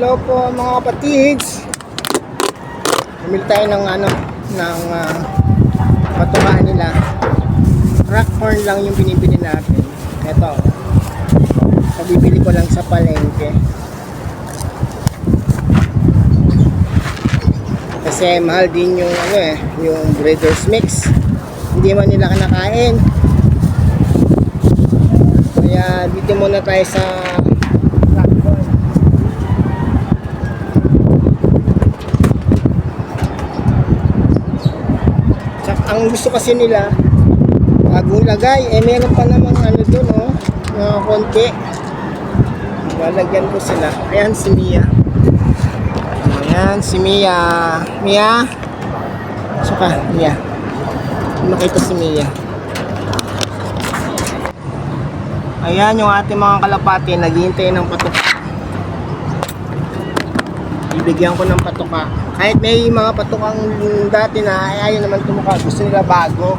Hello po mga kapatids. Bumili tayo ng ano, ng uh, patukaan nila. Rock corn lang yung binibili natin. Ito. Kabibili ko lang sa palengke. Kasi mahal din yung ano eh, yung breeders mix. Hindi man nila kinakain. Kaya dito muna tayo sa ang gusto kasi nila, bagong lagay, eh meron pa namang ano doon, oh, mga konti. Lalagyan ko sila. Ayan si Mia. Ayan si Mia. Mia? Saka, Mia. Makita si Mia. Ayan yung ating mga kalapati, naghihintay ng patuka. Ibigyan ko ng patuka. Kahit may mga patukang dati na ay ayaw naman tumuka, gusto nila bago.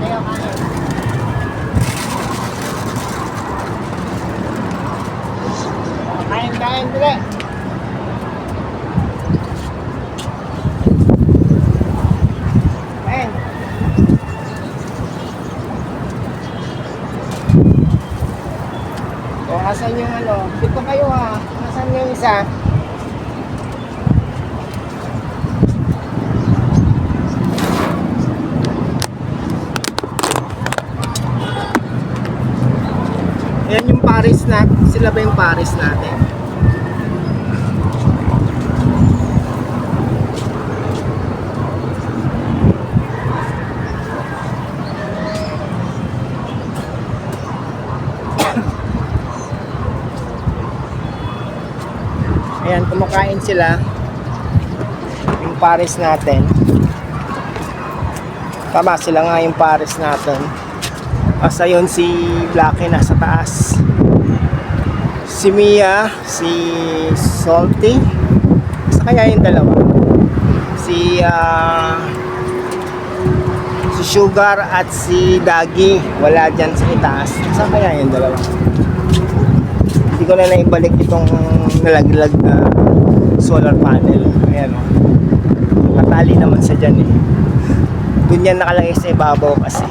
Ayaw kanin. Kain, kain, dali. Kain. O, asan yung ano? Dito kayo ha. Asan yung isa? Yan yung Paris na, sila ba yung Paris natin? Ayan, kumakain sila. Yung Paris natin. Tama, sila nga yung Paris natin. Basta yun si Blackie nasa taas. Si Mia, si Salty. Sa kaya yung dalawa. Si ah, si Sugar at si Dagi. Wala dyan sa itaas. Sa kaya yung dalawa. Hindi ko na naibalik itong nalaglag na solar panel. Ayan o. Matali naman sa dyan eh. Doon yan nakalagay sa ibabaw kasi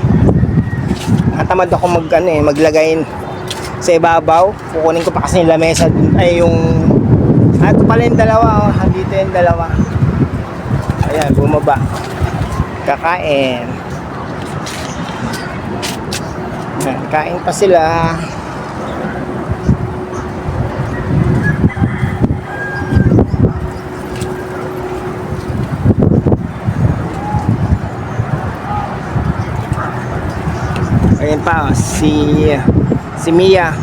natamad ako mag ano eh, maglagay sa ibabaw. Kukunin ko pa kasi yung lamesa dun, ay yung ah, ito pala yung dalawa oh. Dito yung dalawa. Ayan, bumaba. Kakain. Ayan, kain pa sila. Ayan pa, oh, si si Mia.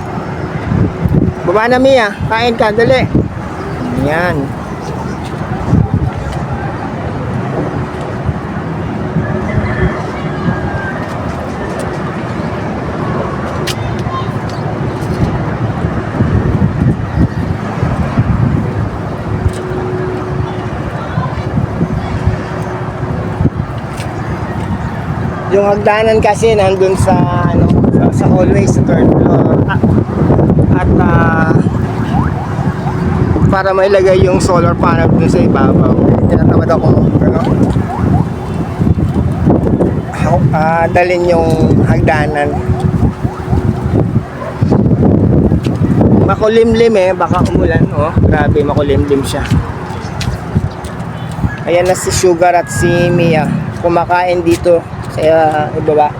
Baba na Mia, kain ka, dali. Ayan. Yung hagdanan kasi nandun sa ano sa, sa hallway sa third floor. Ah, at ah, para mailagay yung solar panel dun sa ibabaw. Tinatamad ako ano ah, dalin yung hagdanan. Makulimlim eh, baka umulan oh. Grabe, makulimlim siya. Ayan na si Sugar at si Mia. Kumakain dito sa uh, ibaba.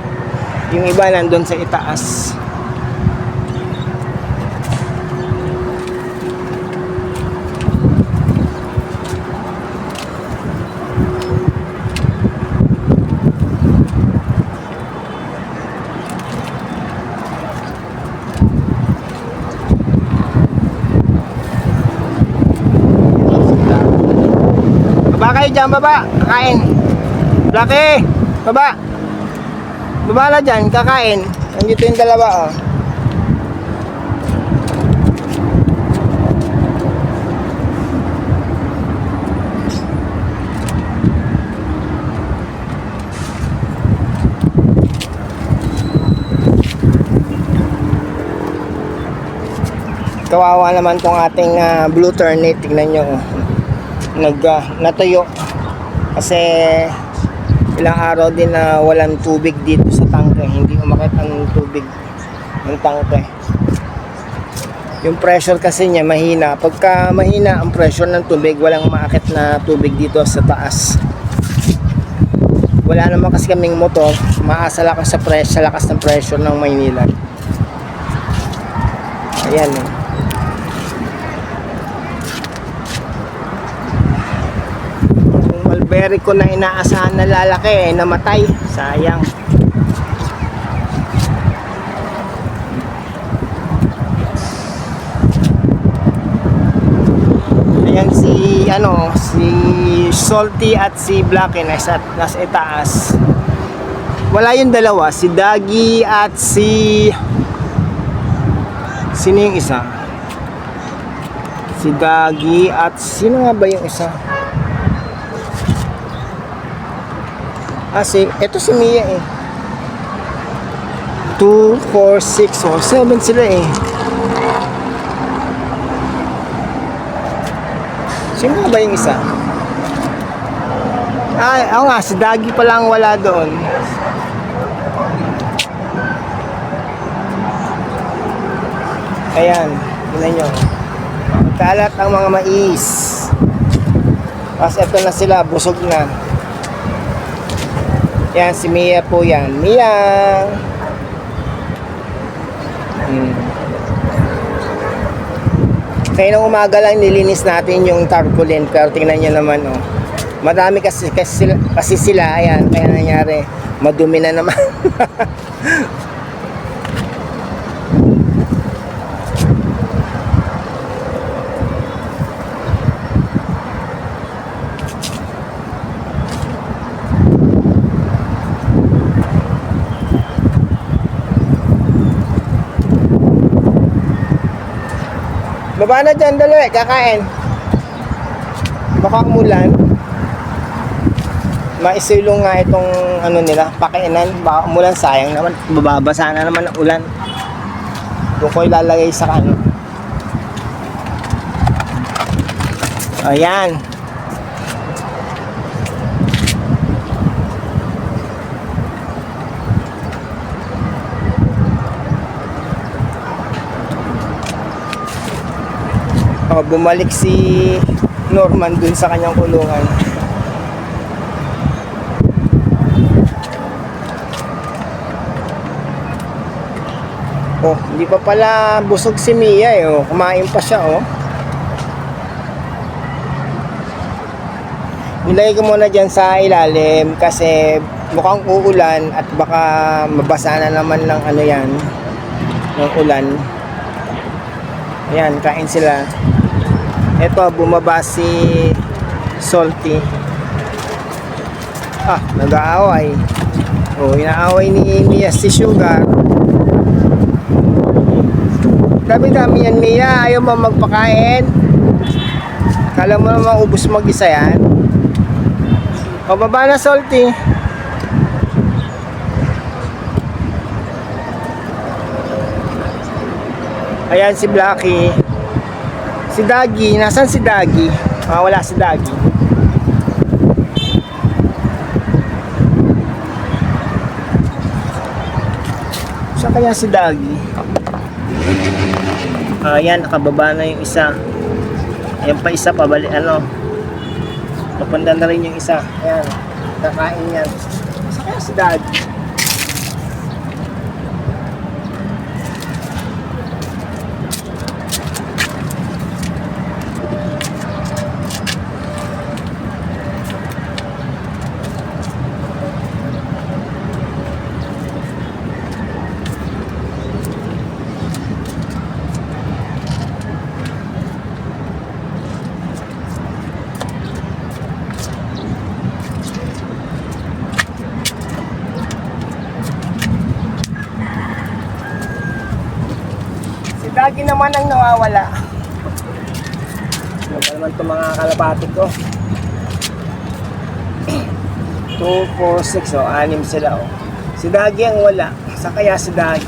Yung iba nandun sa itaas. Dyan, baba. Kakain. Blackie! Baba! Baba na dyan, kakain. Nandito yung dalawa, oh. kawawa naman tong ating ah, blue turnip. Tignan nyo. Nag, ah, natuyo. Kasi ilang araw din na walang tubig dito sa tangke. Hindi umakit ang tubig ng tangke. Yung pressure kasi niya mahina. Pagka mahina ang pressure ng tubig, walang maakit na tubig dito sa taas. Wala naman kasi kaming motor, maasa lang sa, pres sa lakas ng pressure ng Maynila. Ayan eh. Mulberry ko na inaasahan na lalaki eh, namatay. Sayang. Ayan si ano, si Salty at si Blacky nasa, nasa itaas. Wala yung dalawa, si Dagi at si Sino yung isa? Si Dagi at sino nga ba yung isa? Ah, si, eto si Mia eh. 2, 4, 6, 7 sila eh. Sino ba yung isa? Ah, oo nga, si Dagi pa lang wala doon. Ayan, tingnan nyo. Kalat ang mga mais. Tapos ito na sila, busog na. Yan, si Mia po yan. Mia! Hmm. Kaya nung umaga lang nilinis natin yung tarpaulin pero tingnan nyo naman oh. Madami kasi, kasi, sila, kasi sila, ayan, kaya nangyari, madumi na naman. Baba na dyan, dali, kakain. Baka umulan. Maisilong nga itong ano nila, pakainan. Baka umulan, sayang naman. Bababasa na naman ang ulan. Doon ko ilalagay sa ano. Ayan. Oh, bumalik si Norman dun sa kanyang kulungan. Oh, hindi pa pala busog si Mia eh. Oh. Kumain pa siya oh. Nilagay ko muna dyan sa ilalim kasi mukhang uulan at baka mabasa na naman ng ano yan ng ulan. Ayan, kain sila. Ito, bumaba si Salty. Ah, nag-aaway. Oh, inaaway ni Mia si Sugar. Dami-dami yan, Mia. Ayaw mo magpakain. Kala mo naman ubus mag-isa yan. O, baba na, Salty. Ayan si Blacky. Si Dagi, nasan si Dagi? Ah, wala si Dagi. Saan kaya si Dagi? Ah, yan, nakababa na yung isa. Ayan pa isa pa, bali, ano. Papunta na rin yung isa. Ayan, kakain yan. Saan kaya si Dagi? Si Dagi naman ang nawawala. Ano naman itong mga kalapati ko? 2, 4, 6, oh, anim sila, oh. Si Dagi ang wala. Sa kaya si Dagi?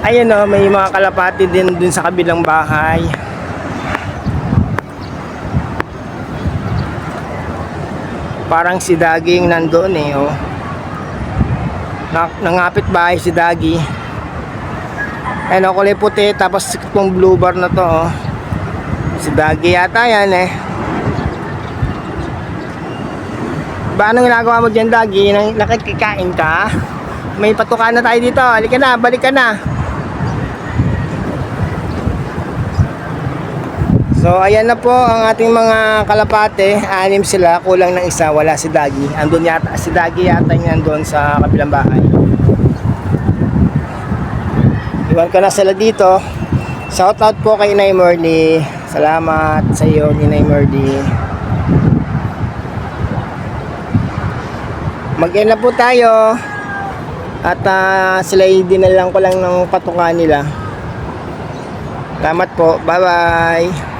Ay, Ayun o, may mga kalapati din dun sa kabilang bahay. Parang si Daging nandoon eh, oh. Na- nangapit bahay si Dagi. Ayun o, kulay puti, tapos itong blue bar na to, oh. Si Dagi yata yan eh. Ba, anong ginagawa mo dyan, Dagi? Nakikikain ka? May patukan na tayo dito. Halika na, balik ka na. So, ayan na po ang ating mga kalapate. Anim sila, kulang ng isa, wala si Dagi. Andun yata, si Dagi yata yung nandun sa kabilang bahay. Iwan ko na sila dito. Shout out po kay Inay Merly. Salamat sa iyo, Inay Merly. mag na po tayo. At ah, sila dinalang ko lang ng patukan nila. Salamat po. Bye-bye.